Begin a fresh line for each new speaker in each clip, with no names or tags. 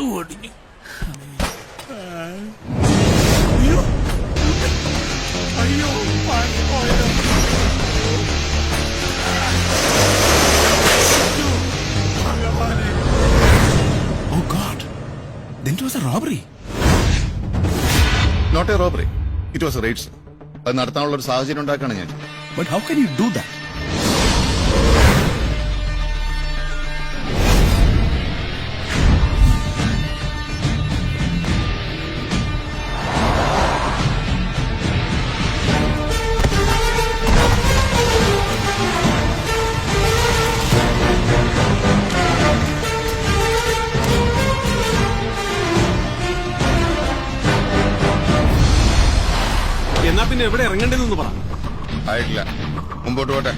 മുണ്ടു ഒടിഞ്ഞു
അയ്യോ
then it was a robbery.
Not a robbery it was rates അത് നടത്താനുള്ള ഒരു സാഹചര്യം ഉണ്ടാക്കാണ് ഞാൻ.
But how can you do that?
പിന്നെ എവിടെ ഇറങ്ങേണ്ടതെന്ന് പറ.
ആയിട്ടില്ല. മുമ്പോട്ട് പോട്ടെ.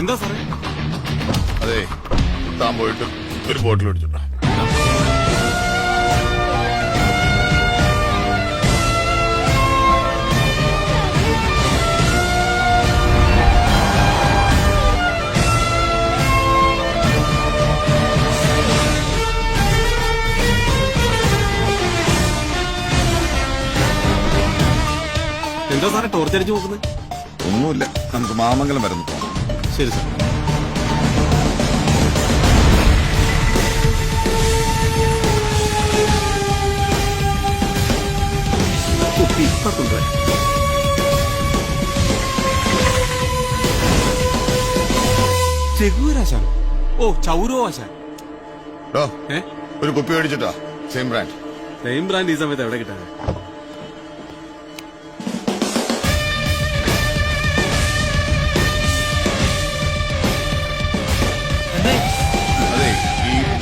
എന്താ സാറേ?
അതെ താൻ പോയിട്ട് ഒരു ബോട്ടിൽ പിടിച്ചിട്ടോ
സാറേ നോക്കുന്നത്
ഒന്നുമില്ല. നമുക്ക് മാമംഗലം വരെ പോകാം
ശരി സാർ. ഇപ്പൊ കൊണ്ടുവരാം ചെകൂരാശാൻ ഓ ചൗരോ ആശാൻ
ഒരു കുപ്പി മേടിച്ചിട്ടാ? Same brand.
സെയിം ബ്രാൻഡ് ഈ സമയത്ത് എവിടെ കിട്ടാൻ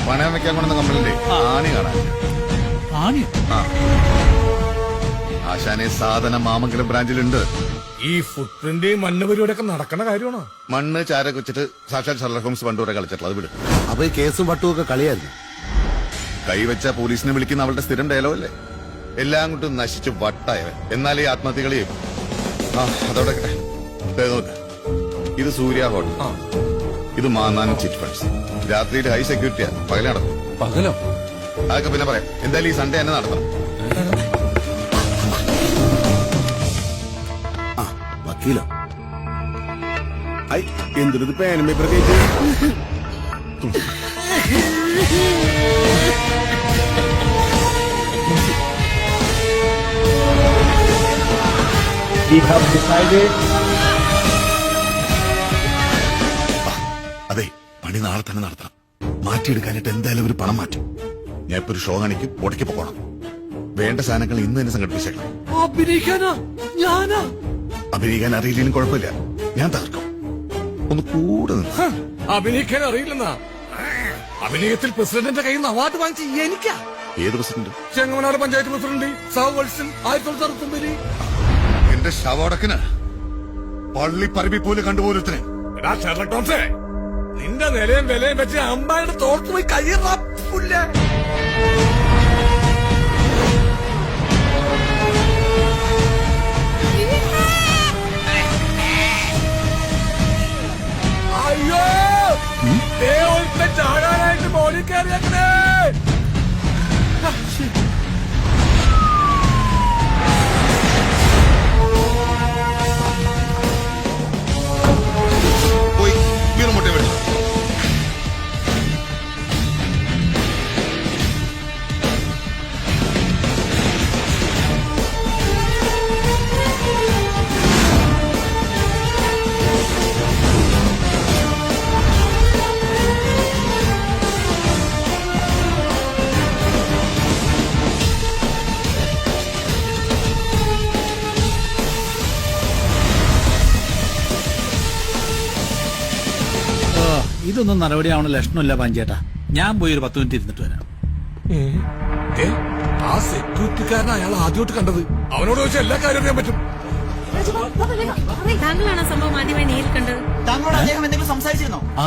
പണയം വെക്കാൻ കൊണ്ടുവന്ന ആണി കാണാൻ ആ. ആശാനെ സാധനം മാമംഗലം ബ്രാഞ്ചിലുണ്ട്.
ഈ ഫുട് പ്രിന്റ് മണ്ണ് പരിപാടിയൊക്കെ നടക്കണ കാര്യമാണോ?
മണ്ണ് ചാരൊക്കെ വെച്ചിട്ട് സാക്ഷാൽ ഷർലക് ഹോംസ് പണ്ട് വരെ കളിച്ചിട്ടുള്ളത് അത് വിട്.
അപ്പൊ ഈ കേസും വട്ടും ഒക്കെ കളിയായിരുന്നു.
കൈവച്ച പോലീസിനെ വിളിക്കുന്ന അവളുടെ സ്ഥിരം ഡയലോ അല്ലേ എല്ലാം കൊണ്ടും നശിച്ചു വട്ടായവൻ. എന്നാൽ ഈ ആത്മഹത്യകളെയും ആ അതോടെ. നോക്ക്. ഇത് സൂര്യ ഹോട്ടൽ. ഇത് മാന്നാനം ചിറ്റ് ഫണ്ട്സ്. രാത്രിയിൽ ഹൈ സെക്യൂരിറ്റിയാ പകല നടക്കും
പകലോ?
അതൊക്കെ പിന്നെ പറയാം. എന്തായാലും ഈ സൺഡേ തന്നെ നടത്തണം.
ആ വക്കീലോ? ഐ എന്തൊരു പേനും പേപ്പർ കേട്ട്
We have decided
അതെ. പണി നാളെ തന്നെ നടത്തണം. മാറ്റിയെടുക്കാനായിട്ട് എന്തായാലും ഒരു പണം മാറ്റും. ഞാൻ ഇപ്പൊ ഒരു ഷോ കാണിക്കും ഉടക്കി പോകണം വേണ്ട സാധനങ്ങൾ ഇന്ന് തന്നെ സംഘടിപ്പിച്ചേക്കണം.
അഭിനയിക്കാനാ? ഞാനാ?
അഭിനയിക്കാൻ അറിയില്ലെങ്കിലും കുഴപ്പമില്ല. ഞാൻ തകർക്കും. ഒന്ന് കൂടെ നിന്ന്.
അഭിനയിക്കാൻ അറിയില്ലെന്നാ? അഭിനയത്തിൽ പ്രസിഡന്റിന്റെ കയ്യിൽ നിന്ന് അവാർഡ് വാങ്ങിച്ച എനിക്കാ?
ഏത് പ്രസിഡന്റ്?
ചെങ്ങമനാട് പഞ്ചായത്ത് പ്രസിഡന്റ് സഹവത്സൻ ആയിരത്തി തൊള്ളായിരത്തി അറുപത്തൊമ്പതിൽ.
എന്റെ ശവടക്കിന് പള്ളി പറമ്പി പോലെ കണ്ടുപോലത്തിന്
നിന്റെ നിലയും വിലയും വെച്ച് അമ്മായിയുടെ തോർത്ത് പോയി കയ്യറപ്പില്ല അയ്യോ ദേ ഒരുത്തൻ ചാകാനായിട്ട് മോളിൽ കയറിയേക്കണേ.
ഇതൊന്നും നടപടിയാവണ ലക്ഷണമില്ല പഞ്ചേട്ടാ. ഞാൻ പോയി ഒരു പത്ത് മിനിറ്റ് ഇരുന്നിട്ട് വരാം.
ഏ, ആ സെക്യൂരിറ്റിക്കാരനെ അയാൾ ആദ്യമായിട്ട് കണ്ടത്. അവനോട് ചോദിച്ചാൽ എല്ലാ കാര്യം അറിയാൻ പറ്റും.
താങ്കളാണ് സംഭവം ആദ്യമായി നേരിൽ കണ്ടത്?
താങ്കളോട് അദ്ദേഹം എന്തെങ്കിലും സംസാരിച്ചിരുന്നോ?
ആ?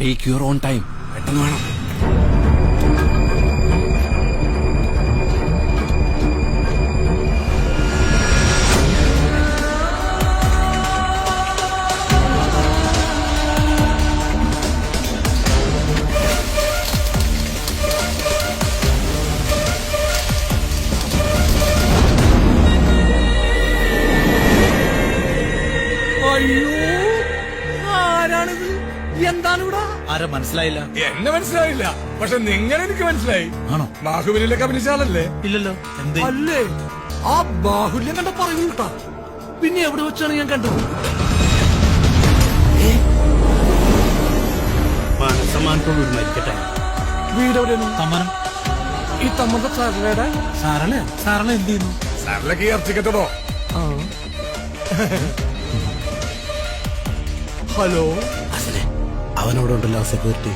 ടേക്ക് യുവർ ഓൺ ടൈം പെട്ടെന്ന് വേണം.
ആരാ മനസ്സിലായില്ല?
എന്നെ മനസ്സിലായില്ല. പക്ഷെ നിങ്ങൾ എനിക്ക് മനസ്സിലായി.
ആണോ?
ബാഹുബലിയിലൊക്കെ അഭിനയിച്ച ആളല്ലേ?
ഇല്ലല്ലോ. എന്തേ?
അല്ലേ? ആ ബാഹുല്യം കണ്ട പറയൂട്ടാ പിന്നെ എവിടെ വെച്ചാണ് ഞാൻ കണ്ടത്?
മനസ്സമാനത്തോട് മരിക്കട്ടെ
വീട് എവിടെയാണ്?
സമ്മാനം
ഈ തമ്മന്റെ
എന്ത് ചെയ്യുന്നു?
ഇറച്ചിക്കട്ടോ ഹലോ?
അവനോടുണ്ടല്ലോ സെക്യൂരിറ്റി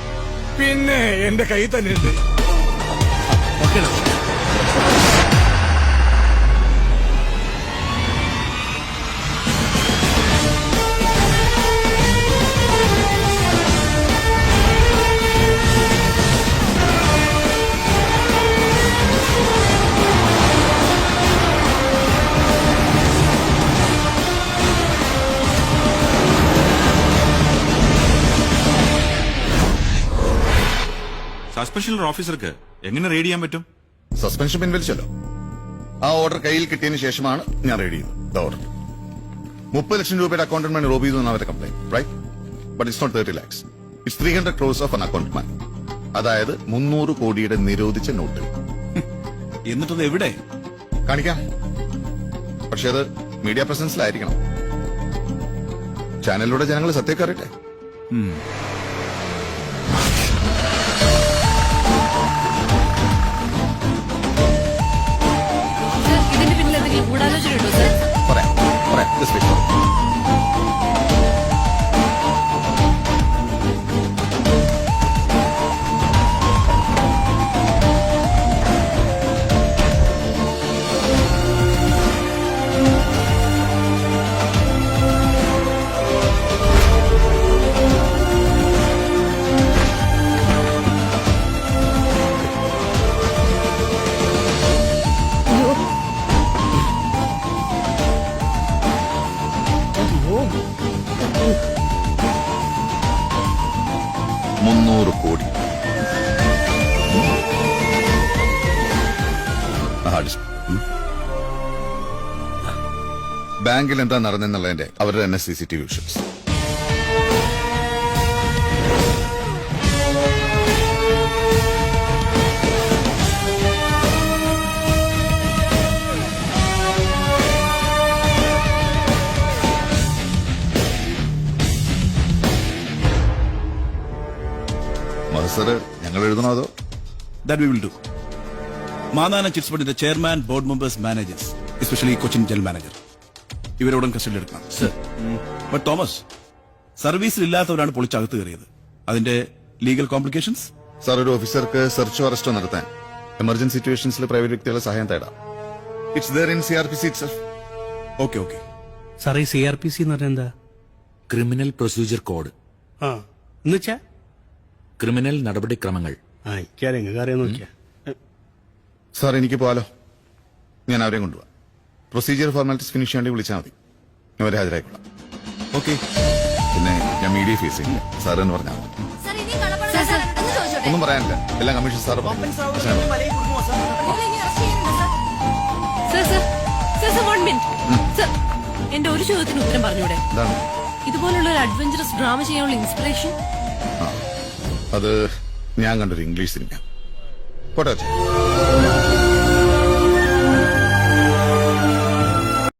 പിന്നെ എന്റെ കൈ തന്നെ ഉണ്ട്
സസ്പെൻഷൻ ഓഫീസർക്ക് എങ്ങനെ റെയ്ഡ് ചെയ്യാൻ പറ്റും?
സസ്പെൻഷൻ പിൻവലിച്ചല്ലോ ആ ഓർഡർ കയ്യിൽ കിട്ടിയതിന് ശേഷമാണ് ഞാൻ റെയ്ഡ് ചെയ്തത്. ഓർഡർ മുപ്പത് ലക്ഷം രൂപയുടെ അക്കൗണ്ടന്റ് മാൻ റോബ് ചെയ്തു എന്നാണ് അവരുടെ complaint right but it's not thirty lakhs it's three hundred crores of an account man അതായത് മുന്നൂറ് കോടിയുടെ നിരോധിച്ച നോട്ട്
എന്നിട്ടത് എവിടെ?
കാണിക്കാം. പക്ഷെ അത് മീഡിയ പ്രസൻസിലായിരിക്കണം ചാനലിലൂടെ ജനങ്ങൾ സത്യമൊക്കെ അറിയട്ടെ ബാങ്കിൽ എന്താ നടന്നെന്നുള്ളതിന്റെ അവരുടെ തന്നെ C C T V visions മത്സര് ഞങ്ങൾ എഴുതണോ അതോ?
That we will do Mannanam chits ഫണ്ടിന്റെ chairman board members managers especially Cochin general manager. ഇവരോടും കസ്റ്റഡിയിൽ എടുക്കണം. സർ. ബട്ട് തോമസ് സർവീസിൽ ഇല്ലാത്തവരാണ് പൊളിച്ചകത്ത് കയറിയത്. അതിന്റെ ലീഗൽ കോംപ്ലിക്കേഷൻസ്?
സാർ ഒരു ഓഫീസർക്ക് സെർച്ചോ അറസ്റ്റോ നടത്താൻ. എമർജൻസി സിറ്റുവേഷൻസിൽ പ്രൈവറ്റ് വ്യക്തികളെ സഹായം തേടാം. It's there in C R P C it's
okay okay.
Sir ഈ സി ആർ പി സി എന്ന് പറഞ്ഞാൽ എന്താ?
Criminal procedure code.
ആ എന്നുവെച്ചാ
ക്രിമിനൽ നടപടിക്രമങ്ങൾ.
ആ നോക്കിയാ.
സാർ എനിക്ക് പോവാലോ. ഞാൻ അവരെ കൊണ്ടുപോവാം. പ്രൊസീജിയർ ഫോർമാലിറ്റീസ് ഫിനിഷ് ചെയ്യാണ്ടി വിളിച്ചാൽ മതി. ഞാൻ അവരെ ഹാജരായിക്കോളാം.
ഓക്കെ
പിന്നെ ഞാൻ മീഡിയ ഫേസ് ചെയ്യില്ല. സാർ എന്ന് പറഞ്ഞാൽ
ഒന്ന്
പറയാനില്ല. എല്ലാം കമ്മീഷൻ സാർ
എന്റെ ഒരു ചോദ്യത്തിന് ഉത്തരം പറഞ്ഞൂടെ? ഇതുപോലുള്ള ഒരു അഡ്വഞ്ചറസ് ഡ്രാമ ചെയ്യാനുള്ള ഇൻസ്പിറേഷൻ
അത് ഞാൻ കണ്ടൊരു ഇംഗ്ലീഷ് സിനിമ പോട്ടെ.